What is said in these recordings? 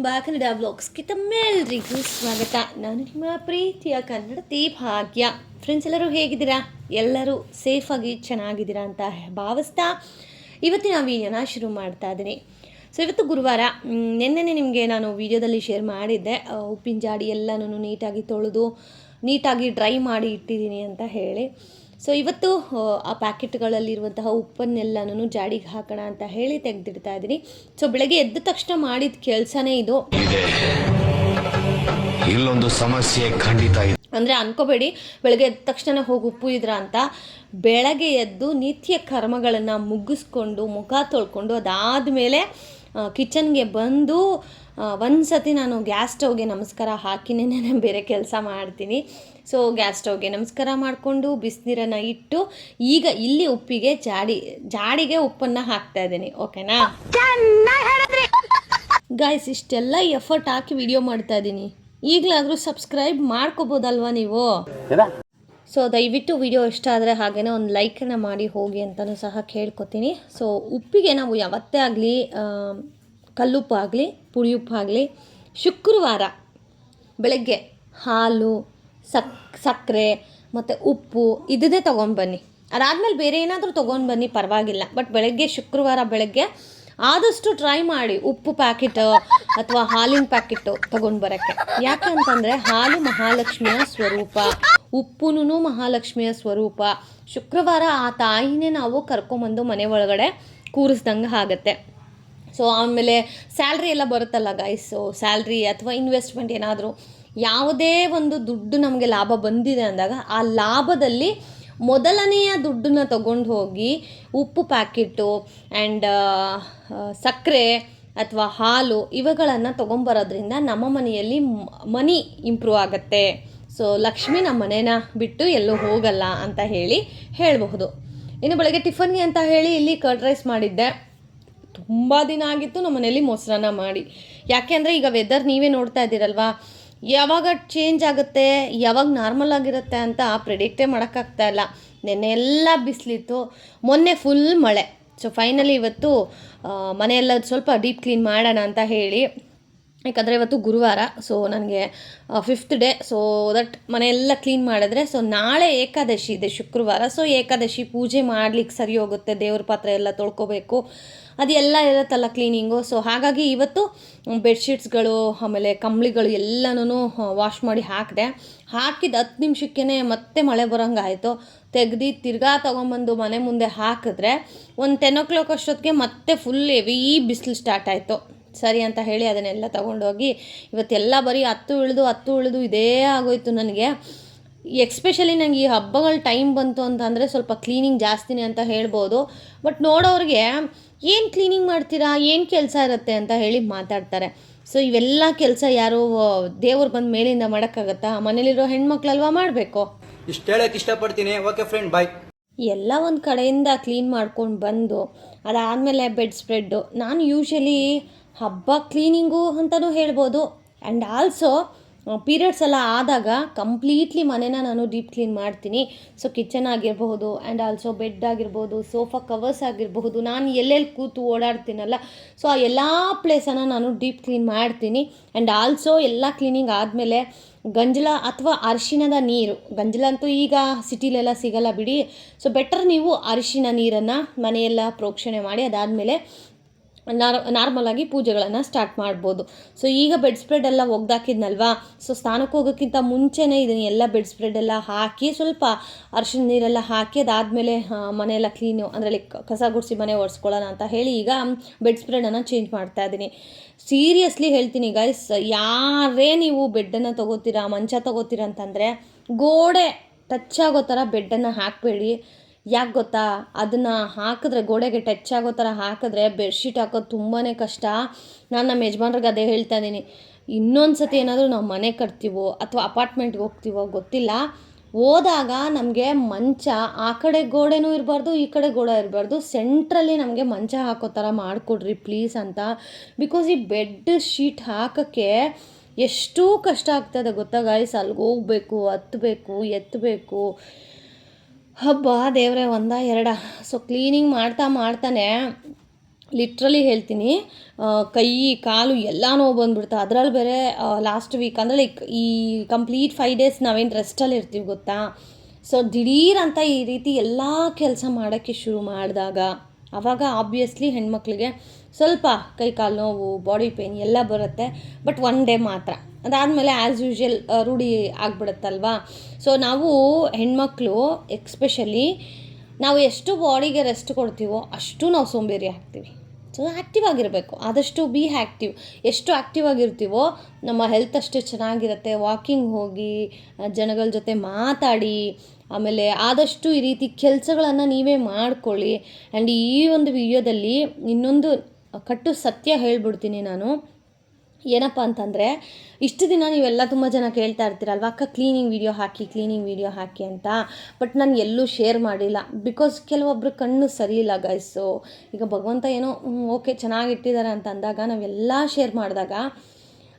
ಇನ್ ಕುಟುಂಬ ಕನ್ನಡ ವ್ಲಾಗ್ಸ್ಗೆ ತಮ್ಮೆಲ್ಲರಿಗೂ ಸ್ವಾಗತ. ನಾನು ನಿಮ್ಮ ಪ್ರೀತಿಯ ಕನ್ನಡತಿ ಭಾಗ್ಯ. ಫ್ರೆಂಡ್ಸ್ ಎಲ್ಲರೂ ಹೇಗಿದ್ದೀರಾ? ಎಲ್ಲರೂ ಸೇಫಾಗಿ ಚೆನ್ನಾಗಿದ್ದೀರಾ ಅಂತ ಭಾವಿಸ್ತಾ ಇವತ್ತಿನ ವೀಡಿಯೋನ ಶುರು ಮಾಡ್ತಾ ಇದ್ದೀನಿ. ಸೊ ಇವತ್ತು ಗುರುವಾರ ನಿನ್ನೆ ನೆನ್ನೆನೇ ನಿಮಗೆ ನಾನು ವಿಡಿಯೋದಲ್ಲಿ ಶೇರ್ ಮಾಡಿದ್ದೆ. ಉಪ್ಪಿನ ಜಾಡಿ ಎಲ್ಲನೂ ನೀಟಾಗಿ ತೊಳೆದು, ನೀಟಾಗಿ ಡ್ರೈ ಮಾಡಿ ಇಟ್ಟಿದ್ದೀನಿ ಅಂತ ಹೇಳಿ. ಸೊ ಇವತ್ತು ಆ, ಪ್ಯಾಕೆಟ್ಗಳಲ್ಲಿರುವಂತಹ ಉಪ್ಪನ್ನೆಲ್ಲನೂ ಜಾಡಿಗೆ ಹಾಕೋಣ ಅಂತ ಹೇಳಿ ತೆಗೆದಿಡ್ತಾ ಇದ್ದೀನಿ ಸೊ ಬೆಳಗ್ಗೆ ಎದ್ದ ತಕ್ಷಣ ಮಾಡಿದ ಕೆಲಸನೇ ಇದು. ಇದೆ ಇಲ್ಲೊಂದು ಸಮಸ್ಯೆ ಖಂಡಿತ ಇದೆ. ಅಂದರೆ ಅನ್ಕೋಬೇಡಿ ಬೆಳಗ್ಗೆ ಎದ್ದ ತಕ್ಷಣ ಹೋಗಿ ಉಪ್ಪು ಇದ್ರ ಅಂತ. ಬೆಳಗ್ಗೆ ಎದ್ದು ನಿತ್ಯ ಕರ್ಮಗಳನ್ನು ಮುಗಿಸ್ಕೊಂಡು ಮುಖ ತೊಳ್ಕೊಂಡು ಅದಾದ ಮೇಲೆ ಕಿಚನ್ಗೆ ಬಂದು ಒಂದು ಸತಿ ನಾನು ಗ್ಯಾಸ್ ಸ್ಟವ್ಗೆ ನಮಸ್ಕಾರ ಹಾಕಿನೇ ಬೇರೆ ಕೆಲಸ ಮಾಡ್ತೀನಿ. ಸೊ ಗ್ಯಾಸ್ ಸ್ಟವ್ಗೆ ನಮಸ್ಕಾರ ಮಾಡಿಕೊಂಡು ಬಿಸಿನೀರನ್ನು ಇಟ್ಟು ಈಗ ಇಲ್ಲಿ ಉಪ್ಪಿಗೆ ಜಾಡಿ ಜಾಡಿಗೆ ಉಪ್ಪನ್ನು ಹಾಕ್ತಾ ಇದ್ದೀನಿ. ಓಕೆನಾ ಗಾಯ್ಸ್ ಇಷ್ಟೆಲ್ಲ ಎಫರ್ಟ್ ಹಾಕಿ ವಿಡಿಯೋ ಮಾಡ್ತಾ ಇದ್ದೀನಿ. ಈಗಲಾದರೂ ಸಬ್ಸ್ಕ್ರೈಬ್ ಮಾಡ್ಕೋಬೋದಲ್ವಾ ನೀವು? ಸೊ ದಯವಿಟ್ಟು ವಿಡಿಯೋ ಇಷ್ಟ ಆದರೆ ಹಾಗೇನೆ ಒಂದು ಲೈಕನ್ನು ಮಾಡಿ ಹೋಗಿ ಅಂತಲೂ ಸಹ ಕೇಳ್ಕೊತೀನಿ. ಸೊ ಉಪ್ಪಿಗೆ ನಾವು ಯಾವತ್ತೇ ಆಗಲಿ ಕಲ್ಲುಪ್ಪು ಆಗಲಿ ಪುಳಿಯುಪ್ಪು ಆಗಲಿ ಶುಕ್ರವಾರ ಬೆಳಗ್ಗೆ ಹಾಲು, ಸಕ್, ಸಕ್ಕರೆ ಮತ್ತು ಉಪ್ಪು ಇದನ್ನೇ ತೊಗೊಂಡ್ಬನ್ನಿ. ಅದಾದಮೇಲೆ ಬೇರೆ ಏನಾದರೂ ತೊಗೊಂಡು ಬನ್ನಿ ಪರವಾಗಿಲ್ಲ. ಬಟ್ ಬೆಳಗ್ಗೆ, ಶುಕ್ರವಾರ ಬೆಳಗ್ಗೆ ಆದಷ್ಟು ಟ್ರೈ ಮಾಡಿ ಉಪ್ಪು ಪ್ಯಾಕೆಟ್ ಅಥವಾ ಹಾಲಿನ ಪ್ಯಾಕೆಟು ತೊಗೊಂಡು ಬರೋಕ್ಕೆ ಯಾಕೆ ಅಂತಂದರೆ ಹಾಲು ಮಹಾಲಕ್ಷ್ಮಿಯ ಸ್ವರೂಪ ಉಪ್ಪುನೂ ಮಹಾಲಕ್ಷ್ಮಿಯ ಸ್ವರೂಪ. ಶುಕ್ರವಾರ ಆ ತಾಯಿನೇ ನಾವು ಕರ್ಕೊಂಬಂದು ಮನೆ ಒಳಗಡೆ ಕೂರಿಸ್ದಂಗೆ ಆಗುತ್ತೆ. ಸೊ ಆಮೇಲೆ ಸ್ಯಾಲ್ರಿ ಎಲ್ಲ ಬರುತ್ತಲ್ಲ ಗೈಸು ಸ್ಯಾಲ್ರಿ ಅಥವಾ ಇನ್ವೆಸ್ಟ್ಮೆಂಟ್ ಏನಾದರೂ, ಯಾವುದೇ ಒಂದು ದುಡ್ಡು ನಮಗೆ ಲಾಭ ಬಂದಿದೆ ಅಂದಾಗ, ಆ ಲಾಭದಲ್ಲಿ ಮೊದಲನೆಯ ದುಡ್ಡನ್ನ ತಗೊಂಡು ಹೋಗಿ ಉಪ್ಪು ಪ್ಯಾಕೆಟು ಆ್ಯಂಡ್ ಸಕ್ಕರೆ ಅಥವಾ ಹಾಲು ಇವುಗಳನ್ನು ತೊಗೊಂಬರೋದ್ರಿಂದ ನಮ್ಮ ಮನೆಯಲ್ಲಿ ಮನಿ ಇಂಪ್ರೂವ್ ಆಗುತ್ತೆ. ಸೊ ಲಕ್ಷ್ಮಿ ನಮ್ಮ ಮನೇನ ಬಿಟ್ಟು ಎಲ್ಲೂ ಹೋಗಲ್ಲ ಅಂತ ಹೇಳಿ ಹೇಳಬಹುದು. ಇನ್ನು ಬೆಳಗ್ಗೆ ಟಿಫನ್ಗೆ ಅಂತ ಹೇಳಿ ಇಲ್ಲಿ ಕರ್ಡ್ ರೈಸ್ ಮಾಡಿದ್ದೆ. ತುಂಬ ದಿನ ಆಗಿತ್ತು ನಮ್ಮ ಮನೇಲಿ ಮೊಸರನ್ನ ಮಾಡಿ. ಯಾಕೆ ಅಂದರೆ ಈಗ ವೆದರ್ ನೀವೇ ನೋಡ್ತಾ ಇದ್ದೀರಲ್ವಾ? ಯಾವಾಗ ಚೇಂಜ್ ಆಗುತ್ತೆ? ಯಾವಾಗ ನಾರ್ಮಲ್ ಆಗಿರುತ್ತೆ ಅಂತ ಪ್ರಿಡಿಕ್ಟೇ ಮಾಡೋಕ್ಕಾಗ್ತಾ ಇಲ್ಲ. ನೆನ್ನೆ ಎಲ್ಲ ಬಿಸಿಲಿತ್ತು. ಮೊನ್ನೆ ಫುಲ್ ಮಳೆ. ಸೊ ಫೈನಲಿ ಇವತ್ತು ಮನೆಯೆಲ್ಲ ಸ್ವಲ್ಪ ಡೀಪ್ ಕ್ಲೀನ್ ಮಾಡೋಣ ಅಂತ ಹೇಳಿ ಯಾಕಂದರೆ ಇವತ್ತು ಗುರುವಾರ ಸೊ ನನಗೆ ಫಿಫ್ತ್ ಡೇ ಸೊ ದಟ್ ಮನೆಯೆಲ್ಲ ಕ್ಲೀನ್ ಮಾಡಿದ್ರೆ ಸೊ ನಾಳೆ ಏಕಾದಶಿ ಇದೆ ಶುಕ್ರವಾರ ಸೊ ಏಕಾದಶಿ ಪೂಜೆ ಮಾಡ್ಲಿಕ್ಕೆ ಸರಿ ಹೋಗುತ್ತೆ, ದೇವ್ರ ಪಾತ್ರೆ ಎಲ್ಲ ತೊಳ್ಕೊಬೇಕು ಅದೆಲ್ಲ ಇರುತ್ತಲ್ಲ ಕ್ಲೀನಿಂಗು ಸೊ ಹಾಗಾಗಿ ಇವತ್ತು ಬೆಡ್ಶೀಟ್ಸ್ಗಳು, ಆಮೇಲೆ ಕಂಬಳಿಗಳು ಎಲ್ಲನೂ ವಾಶ್ ಮಾಡಿ ಹಾಕಿದೆ, ಹಾಕಿದ ಹತ್ತು ನಿಮಿಷಕ್ಕೇ ಮತ್ತೆ ಮಳೆ ಬರೋಂಗೆ ಆಯಿತು ತೆಗ್ದು ತಿರ್ಗಾ ತೊಗೊಂಬಂದು ಮನೆ ಮುಂದೆ ಹಾಕಿದ್ರೆ, ಒಂದು ಟೆನ್ ಓ ಕ್ಲಾಕ್ ಅಷ್ಟೊತ್ತಿಗೆ ಮತ್ತೆ ಫುಲ್ ಹೆವಿ ಬಿಸಿಲು ಸ್ಟಾರ್ಟ್ ಆಯಿತು. ಸರಿ ಅಂತ ಹೇಳಿ ಅದನ್ನೆಲ್ಲ ತಗೊಂಡೋಗಿ ಇವತ್ತೆಲ್ಲ ಬರೀ ಹತ್ತು ಉಳಿದು ಹತ್ತು ಉಳಿದು ಇದೇ ಆಗೋಯ್ತು ನನಗೆ. ಎಕ್ಸ್ಪೆಷಲಿ ನನಗೆ ಈ ಹಬ್ಬಗಳ ಟೈಮ್ ಬಂತು ಅಂತಂದರೆ ಸ್ವಲ್ಪ ಕ್ಲೀನಿಂಗ್ ಜಾಸ್ತಿನೇ ಅಂತ ಹೇಳ್ಬೋದು. ಬಟ್ ನೋಡೋರಿಗೆ ಏನು ಕ್ಲೀನಿಂಗ್ ಮಾಡ್ತೀರಾ ಏನು ಕೆಲಸ ಇರುತ್ತೆ ಅಂತ ಹೇಳಿ ಮಾತಾಡ್ತಾರೆ. ಸೊ ಇವೆಲ್ಲ ಕೆಲಸ ಯಾರು ದೇವ್ರು ಬಂದ ಮೇಲಿಂದ ಮಾಡೋಕ್ಕಾಗತ್ತಾ? ಮನೇಲಿರೋ ಹೆಣ್ಮಕ್ಳಲ್ವಾ ಮಾಡಬೇಕು? ಇಷ್ಟು ಹೇಳಕ್ಕೆ ಇಷ್ಟಪಡ್ತೀನಿ. ಓಕೆ ಫ್ರೆಂಡ್ ಬಾಯ್ ಎಲ್ಲ ಒಂದು ಕಡೆಯಿಂದ ಕ್ಲೀನ್ ಮಾಡ್ಕೊಂಡು ಬಂದು ಅದಾದಮೇಲೆ ಬೆಡ್ ಸ್ಪ್ರೆಡ್ಡು ನಾನು ಯೂಶಲಿ ಹಬ್ಬ ಕ್ಲೀನಿಂಗು ಅಂತಲೂ ಹೇಳ್ಬೋದು. ಆ್ಯಂಡ್ ಆಲ್ಸೋ ಪೀರಿಯಡ್ಸ್ ಎಲ್ಲ ಆದಾಗ ಕಂಪ್ಲೀಟ್ಲಿ ಮನೇನ ನಾನು ಡೀಪ್ ಕ್ಲೀನ್ ಮಾಡ್ತೀನಿ. ಸೊ ಕಿಚನ್ ಆಗಿರಬಹುದು ಆ್ಯಂಡ್ ಆಲ್ಸೋ ಬೆಡ್ ಆಗಿರ್ಬೋದು ಸೋಫಾ ಕವರ್ಸ್ ಆಗಿರಬಹುದು. ನಾನು ಎಲ್ಲೆಲ್ಲಿ ಕೂತು ಓಡಾಡ್ತೀನಲ್ಲ ಸೊ ಆ ಎಲ್ಲ ಪ್ಲೇಸನ್ನು ನಾನು ಡೀಪ್ ಕ್ಲೀನ್ ಮಾಡ್ತೀನಿ. ಆ್ಯಂಡ್ ಆಲ್ಸೋ ಎಲ್ಲ ಕ್ಲೀನಿಂಗ್ ಆದಮೇಲೆ ಗಂಜಲ ಅಥವಾ ಅರಿಶಿಣದ ನೀರು, ಗಂಜಲ ಅಂತೂ ಈಗ ಸಿಟಿಲೆಲ್ಲ ಸಿಗಲ್ಲ ಬಿಡಿ. ಸೊ ಬೆಟರ್ ನೀವು ಅರಿಶಿನ ನೀರನ್ನು ಮನೆಯೆಲ್ಲ ಪ್ರೋಕ್ಷಣೆ ಮಾಡಿ ಅದಾದಮೇಲೆ ನಾರ್ ನಾರ್ಮಲಾಗಿ ಪೂಜೆಗಳನ್ನು ಸ್ಟಾರ್ಟ್ ಮಾಡ್ಬೋದು. ಸೊ ಈಗ ಬೆಡ್ ಸ್ಪ್ರೆಡ್ ಎಲ್ಲ ಒಗ್ದಾಕಿದ್ನಲ್ವಾ? ಸೊ ಸ್ನಾನಕ್ಕೆ ಹೋಗೋಕ್ಕಿಂತ ಮುಂಚೆನೇ ಇದನ್ನ ಎಲ್ಲ ಬೆಡ್ ಸ್ಪ್ರೆಡ್ ಎಲ್ಲ ಹಾಕಿ ಸ್ವಲ್ಪ ಅರ್ಶಿನ ನೀರೆಲ್ಲ ಹಾಕಿ ಅದಾದಮೇಲೆ ಮನೆಯೆಲ್ಲ ಕ್ಲೀನು ಅಂದರೆ ಕಸ ಗುಡಿಸಿ ಮನೆ ಒರೆಸ್ಕೊಳ್ಳೋಣ ಅಂತ ಹೇಳಿ ಈಗ ಬೆಡ್ ಸ್ಪ್ರೆಡನ್ನು ಚೇಂಜ್ ಮಾಡ್ತಾ ಇದ್ದೀನಿ ಸೀರಿಯಸ್ಲಿ ಹೇಳ್ತೀನಿ ಗೈಸ್ ಯಾರೇ ನೀವು ಬೆಡ್ಡನ್ನು ತೊಗೋತೀರಾ, ಮಂಚ ತೊಗೋತೀರ ಅಂತಂದರೆ ಗೋಡೆ ಟಚ್ ಆಗೋ ಥರ ಬೆಡ್ಡನ್ನು ಹಾಕಬೇಡಿ. ಯಾಕೆ ಗೊತ್ತಾ? ಅದನ್ನು ಹಾಕಿದ್ರೆ, ಗೋಡೆಗೆ ಟಚ್ ಆಗೋ ಥರ ಹಾಕಿದ್ರೆ ಬೆಡ್ಶೀಟ್ ಹಾಕೋದು ತುಂಬಾ ಕಷ್ಟ. ನಾನು ನಮ್ಮ ಯಜಮಾನ್ರಿಗೆ ಅದೇ ಹೇಳ್ತಾ ಇದ್ದೀನಿ. ಇನ್ನೊಂದು ಸತಿ ಏನಾದರೂ ನಾವು ಮನೆ ಕಟ್ತೀವೋ ಅಥವಾ ಅಪಾರ್ಟ್ಮೆಂಟ್ಗೆ ಹೋಗ್ತೀವೋ ಗೊತ್ತಿಲ್ಲ. ಹೋದಾಗ ನಮಗೆ ಮಂಚ ಆ ಕಡೆ ಗೋಡೆನೂ ಇರಬಾರ್ದು, ಈ ಕಡೆ ಗೋಡೆ ಇರಬಾರ್ದು. ಸೆಂಟ್ರಲ್ಲಿ ನಮಗೆ ಮಂಚ ಹಾಕೋ ಥರ ಮಾಡಿಕೊಡ್ರಿ ಪ್ಲೀಸ್ ಅಂತ. ಬಿಕಾಸ್ ಈ ಬೆಡ್ ಶೀಟ್ ಹಾಕೋಕ್ಕೆ ಎಷ್ಟು ಕಷ್ಟ ಆಗ್ತದೆ ಗೊತ್ತಾ ಗಾಯ್ಸ್ ಅಲ್ಲಿಗೆ ಹೋಗ್ಬೇಕು ಹತ್ತಬೇಕು ಎತ್ತಬೇಕು ಹಬ್ಬ ದೇವರೇ ಒಂದ ಎರಡ. ಸೊ ಕ್ಲೀನಿಂಗ್ ಮಾಡ್ತಾ ಮಾಡ್ತಾನೆ. ಲಿಟ್ರಲಿ ಹೇಳ್ತೀನಿ. ಕೈ, ಕಾಲು ಎಲ್ಲ ನೋವು ಬಂದ್ಬಿಡ್ತು. ಅದರಲ್ಲಿ ಬೇರೆ ಲಾಸ್ಟ್ ವೀಕ್ ಅಂದರೆ ಲೈಕ್ ಈ ಕಂಪ್ಲೀಟ್ ಫೈವ್ ಡೇಸ್ ನಾವೇನು ರೆಸ್ಟಲ್ಲಿ ಇರ್ತೀವಿ ಗೊತ್ತಾ? ಸೊ ದಿಢೀರ್ ಅಂತ ಈ ರೀತಿ ಎಲ್ಲ ಕೆಲಸ ಮಾಡೋಕ್ಕೆ ಶುರು ಮಾಡಿದಾಗ ಆವಾಗ ಆಬ್ವಿಯಸ್ಲಿ ಹೆಣ್ಮಕ್ಳಿಗೆ ಸ್ವಲ್ಪ ಕೈ, ಕಾಲು ನೋವು ಬಾಡಿ ಪೇಯ್ನ್ ಎಲ್ಲ ಬರುತ್ತೆ. ಬಟ್ ಒನ್ ಡೇ ಮಾತ್ರ. ಅದಾದಮೇಲೆ ಆ್ಯಸ್ ಯೂಶ್ವಲ್ ರೂಢಿ ಆಗ್ಬಿಡುತ್ತಲ್ವಾ? ಸೊ ನಾವು ಹೆಣ್ಮಕ್ಳು ಎಕ್ಸ್ಪೆಷಲಿ ನಾವು ಎಷ್ಟು ಬಾಡಿಗೆ ರೆಸ್ಟ್ ಕೊಡ್ತೀವೋ ಅಷ್ಟು ನಾವು ಸೋಂಬೇರಿ ಆಗ್ತೀವಿ. ಸೊ ಆ್ಯಕ್ಟಿವ್ ಆಗಿರಬೇಕು. ಆದಷ್ಟು ಬಿ ಆ್ಯಕ್ಟಿವ್ ಎಷ್ಟು ಆ್ಯಕ್ಟಿವ್ ಆಗಿರ್ತೀವೋ ನಮ್ಮ ಹೆಲ್ತ್ ಅಷ್ಟು ಚೆನ್ನಾಗಿರುತ್ತೆ. ವಾಕಿಂಗ್ ಹೋಗಿ ಜನಗಳ ಜೊತೆ ಮಾತಾಡಿ, ಆಮೇಲೆ ಆದಷ್ಟು ಈ ರೀತಿ ಕೆಲಸಗಳನ್ನು ನೀವೇ ಮಾಡ್ಕೊಳ್ಳಿ. ಆ್ಯಂಡ್ ಈ ಒಂದು ವಿಡಿಯೋದಲ್ಲಿ ಇನ್ನೊಂದು ಕಟ್ಟು ಸತ್ಯ ಹೇಳ್ಬಿಡ್ತೀನಿ ನಾನು. ಏನಪ್ಪ ಅಂತಂದರೆ, ಇಷ್ಟು ದಿನ ನೀವೆಲ್ಲ ತುಂಬ ಜನ ಕೇಳ್ತಾ ಇರ್ತೀರಲ್ವ, ಅಕ್ಕ ಕ್ಲೀನಿಂಗ್ ವಿಡಿಯೋ ಹಾಕಿ ಕ್ಲೀನಿಂಗ್ ವಿಡಿಯೋ ಹಾಕಿ ಅಂತ. ಬಟ್ ನಾನು ಎಲ್ಲೂ ಶೇರ್ ಮಾಡಿಲ್ಲ. ಬಿಕಾಸ್ ಕೆಲವೊಬ್ಬರು ಕಣ್ಣು ಸರಿ ಇಲ್ಲ ಗೈಸು ಈಗ ಭಗವಂತ ಏನೋ ಓಕೆ ಚೆನ್ನಾಗಿಟ್ಟಿದ್ದಾರೆ ಅಂತ ಅಂದಾಗ, ನಾವೆಲ್ಲ ಶೇರ್ ಮಾಡಿದಾಗ,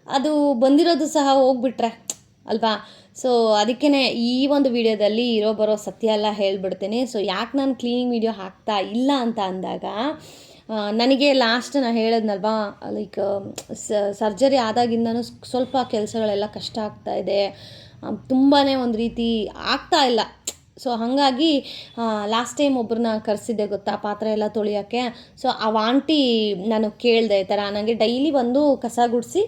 ಅದು ಬಂದಿರೋದು ಸಹ ಹೋಗ್ಬಿಟ್ರೆ, ಅಲ್ವಾ? ಸೊ ಅದಕ್ಕೇ ಈ ಒಂದು ವಿಡಿಯೋದಲ್ಲಿ ಇರೋ ಬರೋ ಸತ್ಯ ಎಲ್ಲ ಹೇಳ್ಬಿಡ್ತೀನಿ. ಸೊ ಯಾಕೆ ನಾನು ಕ್ಲೀನಿಂಗ್ ವೀಡಿಯೋ ಹಾಕ್ತಾ ಇಲ್ಲ ಅಂತ ಅಂದಾಗ ನನಗೆ ಲಾಸ್ಟ್ ನಾನು ಹೇಳಿದ್ನಲ್ವಾ ಲೈಕ್ ಸರ್ಜರಿ ಆದಾಗಿಂದನೂ ಸ್ವಲ್ಪ ಕೆಲಸಗಳೆಲ್ಲ ಕಷ್ಟ ಆಗ್ತಾ ಇದೆ. ತುಂಬಾ ಒಂದು ರೀತಿ ಆಗ್ತಾ ಇಲ್ಲ. ಸೊ ಹಾಗಾಗಿ ಲಾಸ್ಟ್ ಟೈಮ್ ಒಬ್ಬರನ್ನ ಕರೆಸಿದ್ದೆ ಗೊತ್ತಾ, ಪಾತ್ರೆ ಎಲ್ಲ ತೊಳಿಯೋಕ್ಕೆ. ಸೊ ಆ ಆಂಟಿ ನಾನು ಕೇಳಿದೆ ಈ ಥರ ನನಗೆ ಡೈಲಿ ಬಂದು ಕಸ ಗುಡಿಸಿ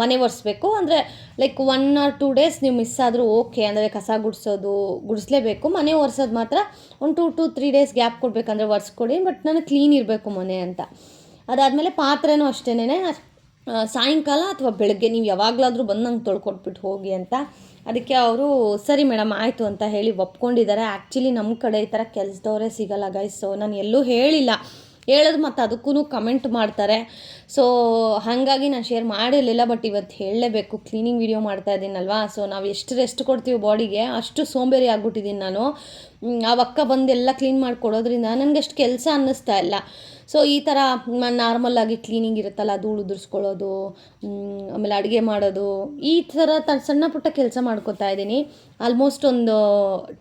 ಮನೆ ಒರೆಸ್ಬೇಕು. ಅಂದರೆ like one or two days ನೀವು ಮಿಸ್ ಆದರೂ ಓಕೆ ಅಂದರೆ, ಕಸ ಗುಡಿಸೋದು ಗುಡಿಸ್ಲೇಬೇಕು. ಮನೆ ಒರೆಸೋದು ಮಾತ್ರ ಒಂದು two to three days gap ಕೊಡಬೇಕಂದ್ರೆ ಒರೆಸ್ಕೊಡಿ ಬಟ್ ನನಗೆ ಕ್ಲೀನ್ ಇರಬೇಕು ಮನೆ ಅಂತ. ಅದಾದಮೇಲೆ ಪಾತ್ರೆನೂ ಅಷ್ಟೇನೆ ಸಾಯಂಕಾಲ ಅಥವಾ ಬೆಳಗ್ಗೆ ನೀವು ಯಾವಾಗಲಾದರೂ ಬಂದು ನಂಗೆ ತೊಳ್ಕೊಟ್ಬಿಟ್ಟು ಹೋಗಿ ಅಂತ. ಅದಕ್ಕೆ ಅವರು, ಸರಿ ಮೇಡಮ್, ಆಯಿತು ಅಂತ ಹೇಳಿ ಒಪ್ಕೊಂಡಿದ್ದಾರೆ. ಆ್ಯಕ್ಚುಲಿ ನಮ್ಮ ಕಡೆ ಈ ಥರ ಕೆಲಸದವರೇ ಸಿಗಲ್ಲ ಗೈಸ್ ಸೊ ನಾನು ಎಲ್ಲೂ ಹೇಳಿಲ್ಲ. ಹೇಳೋದು ಮತ್ತು ಅದಕ್ಕೂ ಕಮೆಂಟ್ ಮಾಡ್ತಾರೆ. ಸೊ ಹಾಗಾಗಿ ನಾನು ಶೇರ್ ಮಾಡಿರಲಿಲ್ಲ ಬಟ್ ಇವತ್ತು ಹೇಳಲೇಬೇಕು. ಕ್ಲೀನಿಂಗ್ ವಿಡಿಯೋ ಮಾಡ್ತಾ ಇದ್ದೀನಲ್ವಾ? ಸೊ ನಾವು ಎಷ್ಟು ರೆಸ್ಟ್ ಕೊಡ್ತೀವಿ ಬಾಡಿಗೆ ಅಷ್ಟು ಸೋಂಬೇರಿ ಆಗಿಬಿಟ್ಟಿದ್ದೀನಿ ನಾನು. ಆ ಅಕ್ಕ ಬಂದು ಎಲ್ಲ ಕ್ಲೀನ್ ಮಾಡಿಕೊಡೋದ್ರಿಂದ ನನಗೆ ಅಷ್ಟು ಕೆಲಸ ಅನ್ನಿಸ್ತಾ ಇಲ್ಲ. ಸೊ ಈ ಥರ ನಾರ್ಮಲ್ಲಾಗಿ ಕ್ಲೀನಿಂಗ್ ಇರುತ್ತಲ್ಲ ಧೂಳು ಉದುರಿಸ್ಕೊಳ್ಳೋದು ಆಮೇಲೆ ಅಡುಗೆ ಮಾಡೋದು, ಈ ಥರ ತ, ಸಣ್ಣ ಪುಟ್ಟ ಕೆಲಸ ಮಾಡ್ಕೊತಾ ಇದ್ದೀನಿ. ಆಲ್ಮೋಸ್ಟ್ ಒಂದು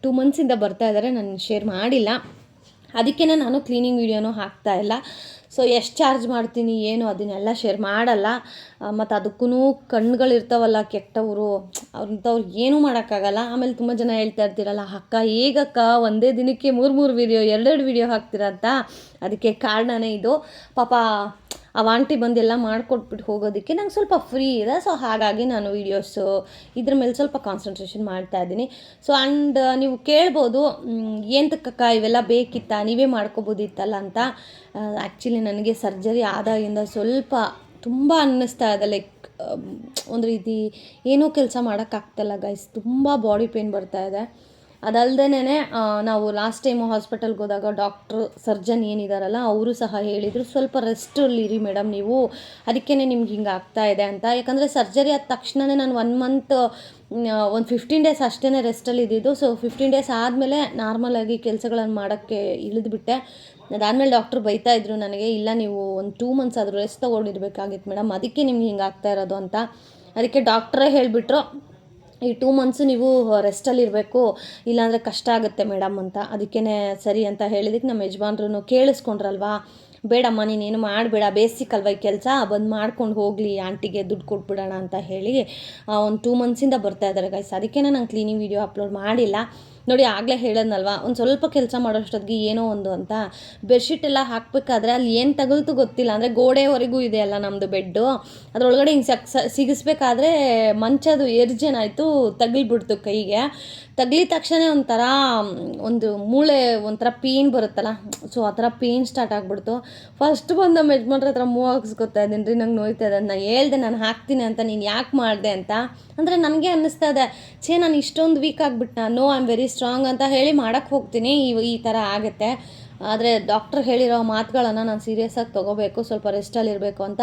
ಟೂ ಮಂತ್ಸಿಂದ ಬರ್ತಾ ಇದ್ದಾರೆ ನಾನು ಶೇರ್ ಮಾಡಿಲ್ಲ. ಅದಕ್ಕೇ ನಾನು ಕ್ಲೀನಿಂಗ್ ವೀಡಿಯೋನೂ ಹಾಕ್ತಾ ಇಲ್ಲ. ಸೊ ಎಷ್ಟು ಚಾರ್ಜ್ ಮಾಡ್ತೀನಿ, ಏನು ಅದನ್ನೆಲ್ಲ ಶೇರ್ ಮಾಡಲ್ಲ. ಮತ್ತು ಅದಕ್ಕೂ ಕಣ್ಗಳಿರ್ತಾವಲ್ಲ ಕೆಟ್ಟವರು ಅವ್ರಂಥವ್ರು ಏನೂ ಮಾಡೋಕ್ಕಾಗಲ್ಲ. ಆಮೇಲೆ ತುಂಬ ಜನ ಹೇಳ್ತಾ ಇರ್ತೀರಲ್ಲ, ಅಕ್ಕ, ಹೇಗಕ್ಕ? ಒಂದೇ ದಿನಕ್ಕೆ ಮೂರು ಮೂರು ವೀಡಿಯೋ ಎರಡೆರಡು ವೀಡಿಯೋ ಹಾಕ್ತೀರಾ? ಅಂತ. ಅದಕ್ಕೆ ಕಾರಣನೇ ಇದು. ಪಾಪ ಆಂಟಿ ಬಂದು ಎಲ್ಲ ಮಾಡಿಕೊಟ್ಬಿಟ್ಟು ಹೋಗೋದಕ್ಕೆ ನಂಗೆ ಸ್ವಲ್ಪ ಫ್ರೀ ಇದೆ. ಸೊ ಹಾಗಾಗಿ ನಾನು ವೀಡಿಯೋಸು ಇದ್ರ ಮೇಲೆ ಸ್ವಲ್ಪ ಕಾನ್ಸಂಟ್ರೇಷನ್ ಮಾಡ್ತಾ ಇದ್ದೀನಿ. ಸೊ ಆ್ಯಂಡ್ ನೀವು ಕೇಳ್ಬೋದು ಏನಕ್ಕಕ್ಕ ಇವೆಲ್ಲ ಬೇಕಿತ್ತಾ? ನೀವೇ ಮಾಡ್ಕೋಬೋದಿತ್ತಲ್ಲ ಅಂತ. ಆ್ಯಕ್ಚುಲಿ ನನಗೆ ಸರ್ಜರಿ ಆದಾಗಿಂದ ಸ್ವಲ್ಪ ತುಂಬ ಅನ್ನಿಸ್ತಾ ಇದೆ. ಲೈಕ್ ಒಂದು ರೀತಿ ಏನೂ ಕೆಲಸ ಮಾಡೋಕ್ಕಾಗ್ತಲ್ಲ ಗೈಸ್ ತುಂಬ ಬಾಡಿ ಪೇಯ್ನ್ ಬರ್ತಾ ಇದೆ. ಅದಲ್ದೇನೆ ನಾವು ಲಾಸ್ಟ್ ಟೈಮು ಹಾಸ್ಪಿಟಲ್ಗೆ ಹೋದಾಗ ಡಾಕ್ಟ್ರು ಸರ್ಜನ್ ಏನಿದಾರಲ್ಲ, ಅವರು ಸಹ ಹೇಳಿದರು, ಸ್ವಲ್ಪ ರೆಸ್ಟಲ್ಲಿರಿ ಮೇಡಮ್ ನೀವು. ಅದಕ್ಕೇ ನಿಮ್ಗೆ ಹಿಂಗೆ ಆಗ್ತಾ ಇದೆ ಅಂತ. ಯಾಕಂದರೆ ಸರ್ಜರಿ ಆದ ತಕ್ಷಣವೇ ನಾನು ಒನ್ ಮಂತ್ ಒಂದು ಫಿಫ್ಟೀನ್ ಡೇಸ್ ಅಷ್ಟೇ ರೆಸ್ಟಲ್ಲಿ ಇದ್ದಿದ್ದು. ಸೊ ಫಿಫ್ಟೀನ್ ಡೇಸ್ ಆದಮೇಲೆ ನಾರ್ಮಲಾಗಿ ಕೆಲಸಗಳನ್ನು ಮಾಡೋಕ್ಕೆ ಇಳಿದ್ಬಿಟ್ಟೆ ಅದಾದಮೇಲೆ ಡಾಕ್ಟ್ರು ಬೈತಾ ಇದ್ರು ನನಗೆ, ಇಲ್ಲ ನೀವು ಒಂದು ಟೂ ಮಂತ್ಸ್ ಆದರೂ ರೆಸ್ಟ್ ತೊಗೊಂಡಿರ್ಬೇಕಾಗಿತ್ತು ಮೇಡಮ್ ಅದಕ್ಕೆ ನಿಮ್ಗೆ ಹಿಂಗೆ ಆಗ್ತಾ ಇರೋದು ಅಂತ. ಅದಕ್ಕೆ ಡಾಕ್ಟ್ರೇ ಹೇಳಿಬಿಟ್ರು ಈ ಟೂ ಮಂತ್ಸು ನೀವು ರೆಸ್ಟಲ್ಲಿರಬೇಕು ಇಲ್ಲಾಂದರೆ ಕಷ್ಟ ಆಗುತ್ತೆ ಮೇಡಮ್ ಅಂತ. ಅದಕ್ಕೇ ಸರಿ ಅಂತ ಹೇಳಿದಕ್ಕೆ ನಮ್ಮ ಯಜಮಾನ್ರು ಕೇಳಿಸ್ಕೊಂಡ್ರಲ್ವಾ? ಬೇಡಮ್ಮ ನೀನೇನು ಮಾಡಬೇಡ ಬೇಸಿಕ್ ಅಲ್ವ ಈ ಕೆಲಸ? ಬಂದು ಮಾಡ್ಕೊಂಡು ಹೋಗಲಿ, ಆಂಟಿಗೆ ದುಡ್ಡು ಕೊಟ್ಬಿಡೋಣ ಅಂತ ಹೇಳಿ ಒಂದು ಟೂ ಮಂತ್ಸಿಂದ ಬರ್ತಾ ಇದ್ದಾರೆ ಗೈಸ್ ಅದಕ್ಕೆ ನಾನು ಕ್ಲೀನಿಂಗ್ ವೀಡಿಯೋ ಅಪ್ಲೋಡ್ ಮಾಡಿಲ್ಲ. ನೋಡಿ, ಆಗಲೇ ಹೇಳೋದ್ನಲ್ವ, ಒಂದು ಸ್ವಲ್ಪ ಕೆಲಸ ಮಾಡೋಷ್ಟೊತ್ತಿಗೆ ಏನೋ ಒಂದು ಅಂತ. ಬೆಡ್ಶೀಟ್ ಎಲ್ಲ ಹಾಕಬೇಕಾದ್ರೆ ಅಲ್ಲಿ ಏನು ತಗಲ್ತು ಗೊತ್ತಿಲ್ಲ, ಅಂದರೆ ಗೋಡೆವರೆಗೂ ಇದೆ ಅಲ್ಲ ನಮ್ಮದು ಬೆಡ್ಡು ಅದರೊಳಗಡೆ ಹಿಂಗೆ ಸಕ್ಸ ಸಿಗಿಸ್ಬೇಕಾದ್ರೆ ಮಂಚದು ಎರ್ಜೇನಾಯಿತು ತಗಲ್ಬಿಡ್ತು ಕೈಗೆ. ತಗ್ಲಿದ ತಕ್ಷಣ ಒಂಥರ, ಒಂದು ಮೂಳೆ ಒಂಥರ ಪೇನ್ ಬರುತ್ತಲ್ಲ ಸೊ ಆ ಥರ ಪೇನ್ ಸ್ಟಾರ್ಟ್ ಆಗಿಬಿಡ್ತು. ಫಸ್ಟ್ ಬಂದು ನಮ್ಮ ಯಜಮಾನ್ರ ಹತ್ರ ಮೂವ್ ಹಾಕ್ಸ್ಕೊತಾ ಇದ್ದೀನಿ ರೀ, ನಂಗೆ ನೋಯ್ತಾ ಇದೆ ನಾನು ಹೇಳ್ದೆ, ನಾನು ಹಾಕ್ತೀನಿ ಅಂತ, ನೀನು ಯಾಕೆ ಮಾಡಿದೆ ಅಂತ. ಅಂದರೆ ನನಗೆ ಅನ್ನಿಸ್ತಾ ಇದೆ, ಛೇ, ನಾನು ಇಷ್ಟೊಂದು ವೀಕ್ ಆಗಿಬಿಟ್ಟು no I am very strong ಅಂತ ಹೇಳಿ ಮಾಡೋಕ್ಕೆ ಹೋಗ್ತೀನಿ, ಈ ಈ ಥರ ಆಗುತ್ತೆ. ಆದರೆ ಡಾಕ್ಟ್ರ್ ಹೇಳಿರೋ ಮಾತುಗಳನ್ನು ನಾನು ಸೀರಿಯಸ್ಸಾಗಿ ತೊಗೋಬೇಕು, ಸ್ವಲ್ಪ ರೆಸ್ಟಲ್ಲಿ ಇರಬೇಕು ಅಂತ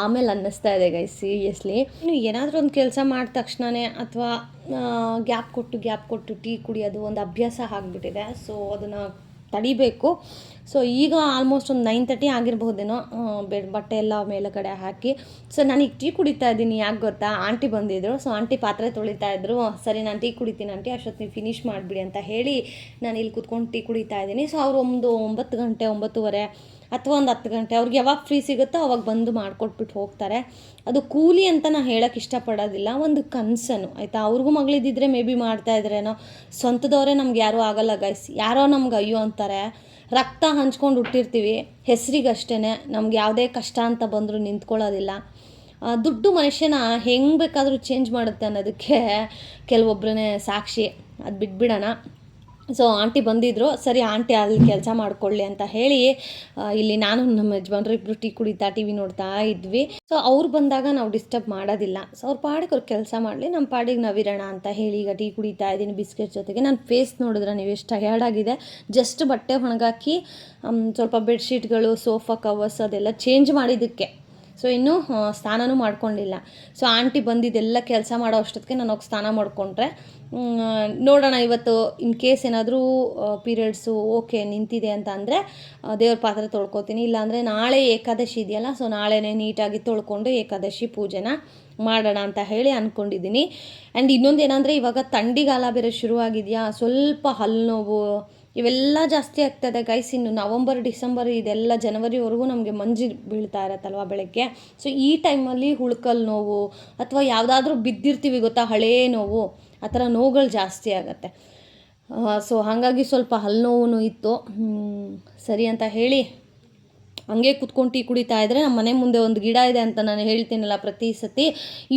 ಆಮೇಲೆ ಅನ್ನಿಸ್ತಾ ಇದೆ ಗೈ ಸೀರಿಯಸ್ಲಿ ಇನ್ನು ಏನಾದರೂ ಒಂದು ಕೆಲಸ ಮಾಡಿದ ತಕ್ಷಣವೇ ಅಥವಾ ಗ್ಯಾಪ್ ಕೊಟ್ಟು ಗ್ಯಾಪ್ ಕೊಟ್ಟು ಟೀ ಕುಡಿಯೋದು ಒಂದು ಅಭ್ಯಾಸ ಆಗಿಬಿಟ್ಟಿದೆ. ಸೊ ಅದನ್ನು ತಡಿಬೇಕು. ಸೊ ಈಗ ಆಲ್ಮೋಸ್ಟ್ ಒಂದು ನೈನ್ ತರ್ಟಿ ಆಗಿರ್ಬೋದೇನೋ ಬೆಡ್, ಬಟ್ಟೆ ಎಲ್ಲ ಮೇಲುಗಡೆ ಹಾಕಿ. ಸೊ ನಾನು ಈಗ ಟೀ ಕುಡಿತಾ ಇದ್ದೀನಿ, ಯಾಕೆ ಗೊತ್ತಾ? ಆಂಟಿ ಬಂದಿದ್ರು. ಸೊ ಆಂಟಿ ಪಾತ್ರೆ ತೊಳಿತಾ ಇದ್ರು. ಸರಿ, ನಾನು ಟೀ ಕುಡಿತೀನಿ ಆಂಟಿ ಅಷ್ಟೊತ್ತು ನೀವು ಫಿನಿಷ್ ಮಾಡಿಬಿಡಿ ಅಂತ ಹೇಳಿ ನಾನು ಇಲ್ಲಿ ಕುತ್ಕೊಂಡು ಟೀ ಕುಡಿತಾ ಇದ್ದೀನಿ. ಸೊ ಅವರು ಒಂದು ಒಂಬತ್ತು ಗಂಟೆ, ಒಂಬತ್ತುವರೆ ಅಥವಾ ಒಂದು ಹತ್ತು ಗಂಟೆ, ಅವ್ರಿಗೆ ಯಾವಾಗ ಫ್ರೀ ಸಿಗುತ್ತೋ ಅವಾಗ ಬಂದು ಮಾಡಿಕೊಟ್ಬಿಟ್ಟು ಹೋಗ್ತಾರೆ. ಅದು ಕೂಲಿ ಅಂತ ನಾನು ಹೇಳೋಕ್ಕೆ ಇಷ್ಟಪಡೋದಿಲ್ಲ, ಒಂದು ಕನಸನು ಆಯಿತಾ? ಅವ್ರಿಗೂ ಮಗಳಿದ್ದಿದ್ರೆ ಮೇ ಬಿ ಮಾಡ್ತಾ ಇದ್ರೇನೋ. ಸ್ವಂತದವರೇ ನಮ್ಗೆ ಯಾರೂ ಆಗಲ್ಲ ಗೈಸ್ ಯಾರೋ ನಮ್ಗೆ ಅಯ್ಯೋ ಅಂತಾರೆ. ರಕ್ತ ಹಂಚ್ಕೊಂಡು ಹುಟ್ಟಿರ್ತೀವಿ. ಹೆಸರಿಗಷ್ಟೇ ನಮ್ಗೆ ಯಾವುದೇ ಕಷ್ಟ ಅಂತ ಬಂದರೂ ನಿಂತ್ಕೊಳ್ಳೋದಿಲ್ಲ. ದುಡ್ಡು ಮನುಷ್ಯನ ಹೆಂಗೆ ಬೇಕಾದರೂ ಚೇಂಜ್ ಮಾಡುತ್ತೆ ಅನ್ನೋದಕ್ಕೆ ಕೆಲವೊಬ್ಬರೇ ಸಾಕ್ಷಿ. ಅದು ಬಿಟ್ಬಿಡೋಣ. ಸೊ ಆಂಟಿ ಬಂದಿದ್ದರು ಸರಿ ಆಂಟಿ ಅಲ್ಲಿ ಕೆಲಸ ಮಾಡ್ಕೊಳ್ಳಿ ಅಂತ ಹೇಳಿ ಇಲ್ಲಿ ನಾನು ನಮ್ಮ ಯಜಮಾನ್ರು ಇಬ್ಬರು ಟೀ ಕುಡಿತಾ, ಟಿ ವಿ ನೋಡ್ತಾ ಇದ್ವಿ. ಸೊ ಅವ್ರು ಬಂದಾಗ ನಾವು ಡಿಸ್ಟರ್ಬ್ ಮಾಡೋದಿಲ್ಲ. ಸೊ ಅವ್ರ ಪಾಡಿಗೆ ಅವ್ರು ಕೆಲಸ ಮಾಡಲಿ ನಮ್ಮ ಪಾಡಿಗೆ ನಾವಿರೋಣ ಅಂತ ಹೇಳಿ ಈಗ ಟೀ ಕುಡಿತಾ ಇದ್ದೀನಿ ಬಿಸ್ಕೆಟ್ ಜೊತೆಗೆ. ನಾನು ಫೇಸ್ ನೋಡಿದ್ರೆ ನೀವು ಎಷ್ಟು ಟಯರ್ಡ್ ಆಗಿದೆ. ಜಸ್ಟ್ ಬಟ್ಟೆ ಒಣಗಾಕಿ ಸ್ವಲ್ಪ ಬೆಡ್ಶೀಟ್ಗಳು ಸೋಫಾ ಕವರ್ಸ್ ಅದೆಲ್ಲ ಚೇಂಜ್ ಮಾಡಿದ್ದಕ್ಕೆ. ಸೊ ಇನ್ನೂ ಸ್ನಾನನೂ ಮಾಡ್ಕೊಂಡಿಲ್ಲ. ಸೊ ಆಂಟಿ ಬಂದಿದ್ದೆಲ್ಲ ಕೆಲಸ ಮಾಡೋ ಅಷ್ಟೊತ್ತಿಗೆ ನಾನು ಹೋಗಿ ಸ್ನಾನ ಮಾಡಿಕೊಂಡ್ರೆ ನೋಡೋಣ ಇವತ್ತು ಇನ್ ಕೇಸ್ ಏನಾದರೂ ಪೀರಿಯಡ್ಸು ಓಕೆ ನಿಂತಿದೆ ಅಂತ ಅಂದರೆ ದೇವ್ರ ಪಾತ್ರೆ ತೊಳ್ಕೊತೀನಿ. ಇಲ್ಲಾಂದರೆ ನಾಳೆ ಏಕಾದಶಿ ಇದೆಯಲ್ಲ ಸೊ ನಾಳೆನೇ ನೀಟಾಗಿ ತೊಳ್ಕೊಂಡು ಏಕಾದಶಿ ಪೂಜೆನ ಮಾಡೋಣ ಅಂತ ಹೇಳಿ ಅಂದ್ಕೊಂಡಿದ್ದೀನಿ ಆ್ಯಂಡ್ ಇನ್ನೊಂದು ಏನಂದರೆ ಇವಾಗ ಥಂಡಿಗಾಲ ಬೇರೆ ಶುರುವಾಗಿದೆಯಾ, ಸ್ವಲ್ಪ ಹಲ್ಲು ನೋವು ಇವೆಲ್ಲ ಜಾಸ್ತಿ ಆಗ್ತದೆ ಗೈಸ್ ಇನ್ನು ನವಂಬರ್, ಡಿಸೆಂಬರ್ ಇದೆಲ್ಲ ಜನವರಿವರೆಗೂ ನಮಗೆ ಮಂಜು ಬೀಳ್ತಾ ಇರತ್ತಲ್ವ ಬೆಳಗ್ಗೆ. ಸೊ ಈ ಟೈಮಲ್ಲಿ ಹುಳ್ಕಲ್ ನೋವು ಅಥವಾ ಯಾವುದಾದ್ರೂ ಬಿದ್ದಿರ್ತೀವಿ ಗೊತ್ತಾ? ಹಳೇ ನೋವು, ಆ ಥರ ನೋವುಗಳು ಜಾಸ್ತಿ ಆಗುತ್ತೆ. ಸೊ ಹಾಗಾಗಿ ಸ್ವಲ್ಪ ಹಲ್ಲು ನೋವು ಇತ್ತು. ಸರಿ ಅಂತ ಹೇಳಿ ಹಂಗೆ ಕುತ್ಕೊಂಡು ಟೀ ಕುಡಿತಾ ಇದ್ದರೆ ನಮ್ಮ ಮನೆ ಮುಂದೆ ಒಂದು ಗಿಡ ಇದೆ ಅಂತ ನಾನು ಹೇಳ್ತೀನಲ್ಲ ಪ್ರತಿ ಸತಿ.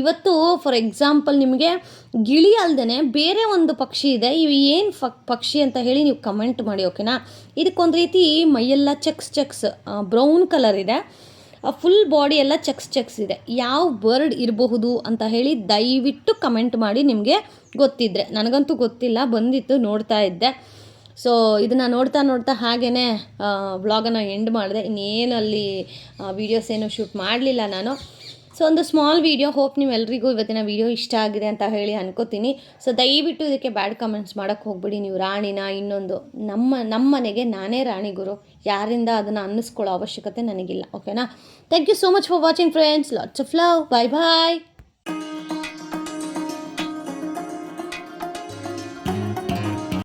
ಇವತ್ತು ಫಾರ್ ಎಕ್ಸಾಂಪಲ್ ನಿಮಗೆ ಗಿಳಿ ಅಲ್ಲದೆ ಬೇರೆ ಒಂದು ಪಕ್ಷಿ ಇದೆ. ಇವು ಏನು ಪಕ್ಷಿ ಅಂತ ಹೇಳಿ ನೀವು ಕಮೆಂಟ್ ಮಾಡಿ ಓಕೆನಾ ಇದಕ್ಕೊಂದು ರೀತಿ ಮೈಯೆಲ್ಲ ಚೆಕ್ಸ್ ಚೆಕ್ಸ್ ಬ್ರೌನ್ ಕಲರ್ ಇದೆ. ಫುಲ್ ಬಾಡಿ ಎಲ್ಲ ಚೆಕ್ಸ್ ಚೆಕ್ಸ್ ಇದೆ. ಯಾವ ಬರ್ಡ್ ಇರಬಹುದು ಅಂತ ಹೇಳಿ ದಯವಿಟ್ಟು ಕಮೆಂಟ್ ಮಾಡಿ ನಿಮಗೆ ಗೊತ್ತಿದ್ದರೆ ನನಗಂತೂ ಗೊತ್ತಿಲ್ಲ, ಬಂದಿತ್ತು, ನೋಡ್ತಾ ಇದ್ದೆ. ಸೊ ಇದನ್ನು ನೋಡ್ತಾ ನೋಡ್ತಾ ಹಾಗೇ ವ್ಲಾಗನ್ನು ಎಂಡ್ ಮಾಡಿದೆ. ಇನ್ನೇನು ಅಲ್ಲಿ ವೀಡಿಯೋಸ್ ಏನು ಶೂಟ್ ಮಾಡಲಿಲ್ಲ ನಾನು. ಸೊ ಒಂದು ಸ್ಮಾಲ್ ವೀಡಿಯೋ ಹೋಪ್ ನೀವೆಲ್ಲರಿಗೂ ಇವತ್ತಿನ ವೀಡಿಯೋ ಇಷ್ಟ ಆಗಿದೆ ಅಂತ ಹೇಳಿ ಅನ್ಕೋತೀನಿ. ಸೊ ದಯವಿಟ್ಟು ಇದಕ್ಕೆ ಬ್ಯಾಡ್ ಕಮೆಂಟ್ಸ್ ಮಾಡೋಕ್ಕೆ ಹೋಗ್ಬಿಡಿ. ನೀವು ರಾಣಿನ, ಇನ್ನೊಂದು. ನಮ್ಮ ನಮ್ಮ ಮನೆಗೆ ನಾನೇ ರಾಣಿ ಗುರು. ಯಾರಿಂದ ಅದನ್ನು ಅನ್ನಿಸ್ಕೊಳ್ಳೋ ಅವಶ್ಯಕತೆ ನನಗಿಲ್ಲ. ಓಕೆನಾ thank you so much for watching friends lots of love bye bye